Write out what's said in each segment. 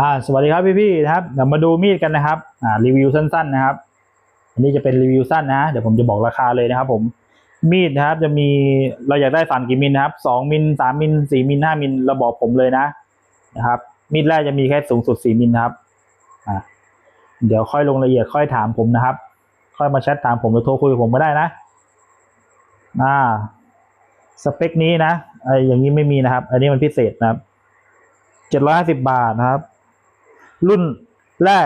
อ่าสวัสดีครับพี่พี่ๆนะครับเดี๋ยวมาดูมีดกันนะครับอ่ารีวิวสั้นๆนะครับ อันนี้จะเป็นรีวิวสั้นนะเดี๋ยวผมจะบอกราคาเลยนะครับผมมีดนะครับ จะมีเราอยากได้ฟันกี่มิลนะครับสองมิลสามมิลสี่มิลห้ามิลเราบอกผมเลยนะนะครับ มีดแรกจะมีแค่สูงสุดสี่มิลครับอ่าเดี๋ยวค่อยลงรายละเอียดค่อยถามผมนะครับ ค่อยมาแชทถามผมหรือโทรคุยกับผมก็ได้นะอ่าสเปคนี้นะไออย่างนี้ไม่มีนะครับ อันนี้มันพิเศษนะครับ เจ็ดร้อยห้าสิบบาทนะครับ รุ่นแร่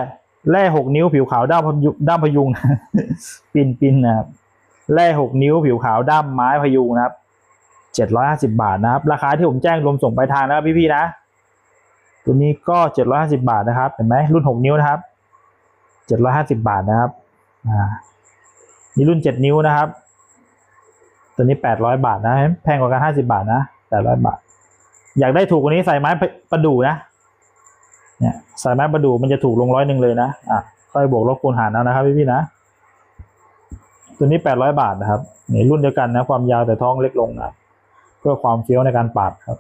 แร่หกนิ้วผิวขาวด้ามพยุด้ามพยุงปินปินนะครับแร่หกนิ้วผิวขาวด้ามไม้พยุงนะครับเจ็ดร้อยห้าสิบาทนะครับ ราคาที่ผมแจ้งรวมส่งไปลายทางนะครับพี่ๆนะ ตัวนี้ก็เจ็ดร้อยห้าสิบาทนะครับ เห็นไหมรุ่นหกนิ้วนะครับเจ็ดร้อยห้าสิบาทนะครับอ่านี่รุ่นเจ็ดนิ้วนะครับ ตัวนี้แปดร้อยบาทนะแพงกว่ากันห้าสิบาทนะแปดร้อยบาท อยากได้ถูกกว่านี้ใส่ไม้ประดู่นะเนี่ยใส่ไม้ประดู่มันจะถูกลงร้อยหนึ่งเลยนะอะค่อยบวกลบคูณหารเอานะครับพี่พี่ๆนะ ตัวนี้แปดร้อยบาทนะครับนี่รุ่นเดียวกันนะความยาวแต่ท้องเล็กลงนะเพื่อความเฟี้ยวในการปาดครับ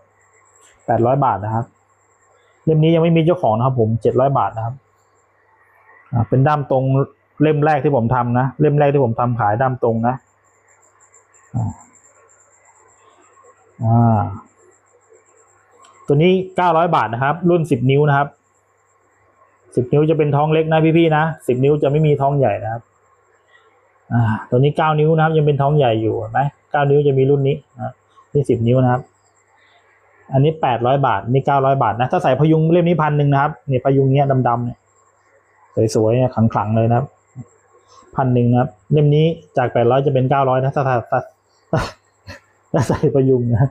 แปดร้อยบาทนะครับเล่มนี้ยังไม่มีเจ้าของนะครับ ผมเจ็ดร้อยบาทนะครับอ่าเป็นด้ามตรงเล่มแรกที่ผมทำนะเล่มแรกที่ผมทำขายด้ามตรงนะอ่าอ่า ตัวนี้เก้าร้อยบาทนะครับ รุ่นสิบนิ้วนะครับสิบนิ้วจะเป็นท้องเล็กนะพี่ๆนะสิบนิ้วจะไม่มีท้องใหญ่นะครับ อ่า ตัวนี้เก้านิ้วนะครับ ยังเป็นท้องใหญ่อยู่เห็นไหมเก้านิ้วจะมีรุ่นนี้นะนี่สิบนิ้วนะครับ อันนี้แปดร้อยบาท นี่เก้าร้อยบาทนะ ถ้าใส่พยุงเล่มนี้พันหนึ่งนะครับเนี่ยพยุงเนี้ยดำๆเนี่ยสวยๆเนี่ยขลังๆเลยนะครับพันหนึ่งนะครับ เล่มนี้จากแปดร้อยจะเป็นเก้าร้อยนะถ้าถ้าถ้าถ้าถ้าใส่พยุงนะ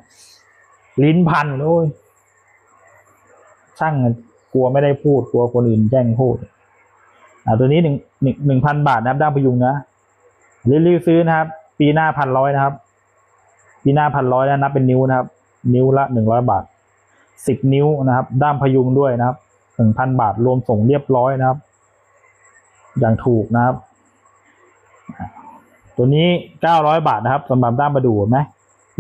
ลิ้นพันโอ้ย ช่างกลัวไม่ได้พูดกลัวคนอื่นแจ้งพูด อ่าตัวนี้หนึ่งหนึ่งหนึ่งพันบาทนะครับด้ามพยุงนะรีบๆซื้อนะครับ ปีหน้าพันร้อยนะครับ ปีหน้าพันร้อยนะนับเป็นนิ้วนะครับ นิ้วละหนึ่งร้อยบาทสิบนิ้วนะครับ ด้ามพยุงด้วยนะครับหนึ่งพันบาทรวมส่งเรียบร้อยนะครับ อย่างถูกนะครับ ตัวนี้เก้าร้อยบาทนะครับสำหรับด้ามประดู่เห็นไหม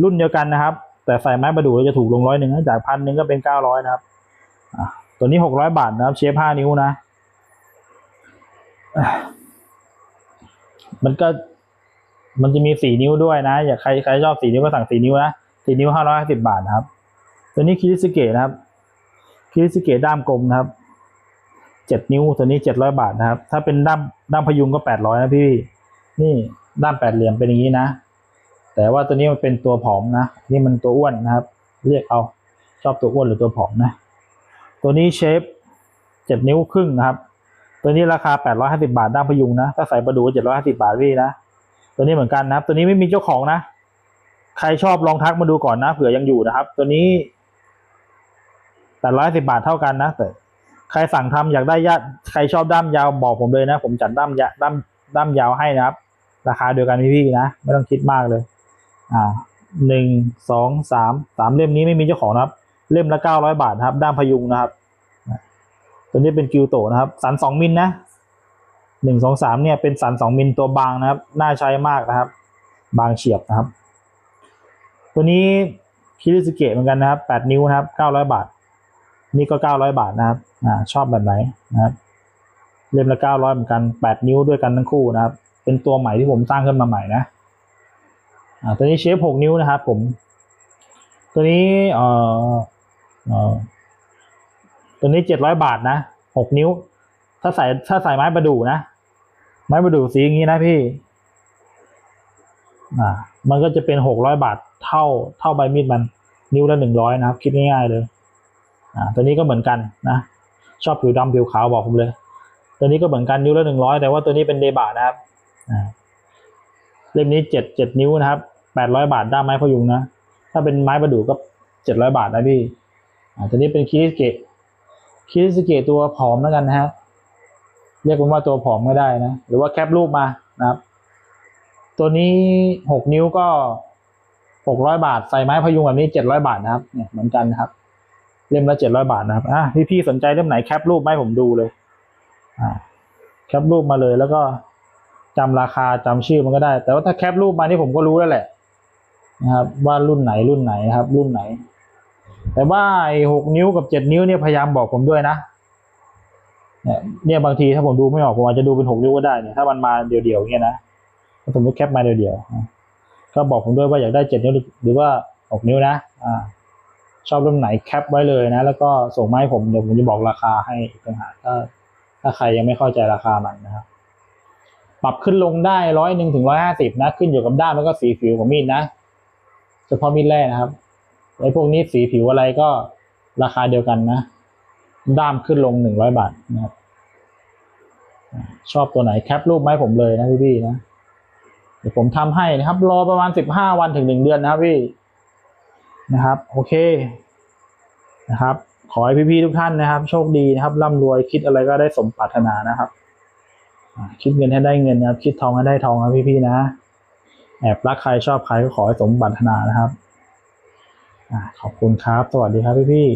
รุ่นเดียวกันนะครับ แต่ใส่ไม้ประดู่จะถูกลงร้อยหนึ่งจากพันหนึ่งก็เป็นเก้าร้อยนะครับ ตัวนี้หกร้อยบาทนะครับเชฟห้านิ้วนะ มันก็มันจะมีสี่นิ้วด้วยนะ อยากใครใครชอบสี่นิ้วก็สั่งสี่นิ้วนะสี่นิ้วห้าร้อยห้าสิบาทนะครับ ตัวนี้คิริสเกะนะครับคิริสเกะด้ามกลมนะครับเจ็ดนิ้วตัวนี้เจ็ดร้อยบาทนะครับ ถ้าเป็นด้ามด้ามพยุงก็แปดร้อยนะพี่ นี่ด้ามแปดเหลี่ยมเป็นอย่างนี้นะ แต่ว่าตัวนี้มันเป็นตัวผอมนะ นี่มันตัวอ้วนนะครับ เรียกเอาชอบตัวอ้วนหรือตัวผอมนะ ตัวนี้เชฟเจ็ดนิ้วครึ่งนะครับ ตัวนี้ราคาแปดร้อยห้าสิบาทด้ามพยุงนะ ถ้าใส่ประดูเจ็ดร้อยห้าสิบาทพี่นะ ตัวนี้เหมือนกันนะครับ ตัวนี้ไม่มีเจ้าของนะ ใครชอบลองทักมาดูก่อนนะเผื่อยังอยู่นะครับ ตัวนี้แปดร้อยสิบาทเท่ากันนะแต่ใครสั่งทำอยากได้ยาใครชอบด้ามยาวบอกผมเลยนะ ผมจัดด้ามยาด้ามด้ามยาวให้นะครับ ราคาเดียวกันพี่ๆนะ ไม่ต้องคิดมากเลย อ่าหนึ่งสองสามสามเล่มนี้ไม่มีเจ้าของนะครับ เล่มละเก้าร้อยบาทนะครับ ด้ามพยุงนะครับ ตัวนี้เป็นกิวโตนะครับ สันสองมิลนะหนึ่งสองสามเนี่ยเป็นสันสองมิลตัวบางนะครับ น่าใช้มากนะครับ บางเฉียบนะครับ ตัวนี้คิริสเกะเหมือนกันนะครับแปดนิ้วนะครับเก้าร้อยบาท นี่ก็เก้าร้อยบาทนะครับอ่าชอบแบบไหนนะครับ เล่มละเก้าร้อยเหมือนกันแปดนิ้วด้วยกันทั้งคู่นะครับ เป็นตัวใหม่ที่ผมสร้างขึ้นมาใหม่นะอ่าตัวนี้เชฟหกนิ้วนะครับผม ตัวนี้เอ่อเอ่อ ตัวนี้เจ็ดร้อยบาทนะหกนิ้ว ถ้าใส่ถ้าใส่ไม้ประดู่นะ ไม้ประดู่สีอย่างนี้นะพี่อ่ามันก็จะเป็นหกร้อยบาทเท่าเท่าใบมีดมัน นิ้วละหนึ่งร้อยนะครับ คิดง่ายๆเลย อ่า ตัวนี้ก็เหมือนกันนะ ชอบผิวดำผิวขาวบอกผมเลย ตัวนี้ก็เหมือนกันนิ้วละหนึ่งร้อยแต่ว่าตัวนี้เป็นเดบะนะครับอ่าเล่มนี้เจ็ดเจ็ดนิ้วนะครับแปดร้อยบาทด้ามไม้พยุงนะ ถ้าเป็นไม้ประดู่ก็เจ็ดร้อยบาทนะพี่ ตัวนี้เป็นคิริสเกะคิริสเกะตัวผอมแล้วกันนะฮะเรียกมันว่าตัวผอมก็ได้นะ หรือว่าแคปรูปมานะครับ ตัวนี้หกนิ้วก็หกร้อยบาท ใส่ไม้พยุงแบบนี้เจ็ดร้อยบาทนะครับ เนี่ยเหมือนกันนะครับ เล่มละเจ็ดร้อยบาทนะครับอะพี่ๆสนใจเล่มไหนแคปรูปมาให้ผมดูเลย อ่า แคปรูปมาเลยแล้วก็จำราคาจำชื่อมันก็ได้ แต่ว่าถ้าแคปรูปมานี่ผมก็รู้แล้วแหละ นะครับ ว่ารุ่นไหนรุ่นไหนนะครับ รุ่นไหน แต่ว่าไอ้หกนิ้วกับเจ็ดนิ้วเนี่ยพยายามบอกผมด้วยนะเนี่ยบางทีถ้าผมดูไม่ออกผมอาจจะดูเป็นหกนิ้วก็ได้เนี่ยถ้ามันมาเดี่ยวๆเงี้ยนะสมมติแคปมาเดี่ยวๆก็บอกผมด้วยว่าอยากได้เจ็ดนิ้วหรือว่าหกนิ้วนะอ่าชอบรุ่นไหนแคปไว้เลยนะ แล้วก็ส่งมาให้ผมเดี๋ยวผมจะบอกราคาให้อีกต่างหากถ้าถ้าใครยังไม่เข้าใจราคามันนะครับปรับขึ้นลงได้ร้อยหนึ่งถึงร้อยห้าสิบนะ ขึ้นอยู่กับด้ามแล้วก็สีผิวของมีดนะเฉพาะมีดแร่นะครับ ไอ้พวกนี้สีผิวอะไรก็ราคาเดียวกันนะ ด้ามขึ้นลงหนึ่งร้อยบาทนะครับชอบตัวไหนแคปรูปมาให้ผมเลยนะพี่ๆนะเดี๋ยวผมทำให้นะครับ รอประมาณสิบห้าวันถึงหนึ่งเดือนนะครับพี่นะครับ โอเคนะครับ ขอให้พี่ๆทุกท่านนะครับ โชคดีนะครับร่ำรวยคิดอะไรก็ได้สมปรารถนานะครับคิดเงินให้ได้เงินนะครับ คิดทองให้ได้ทองนะพี่ๆนะ แอบรักใครชอบใครก็ขอให้สมปรารถนานะครับ ขอบคุณครับ สวัสดีครับพี่พี่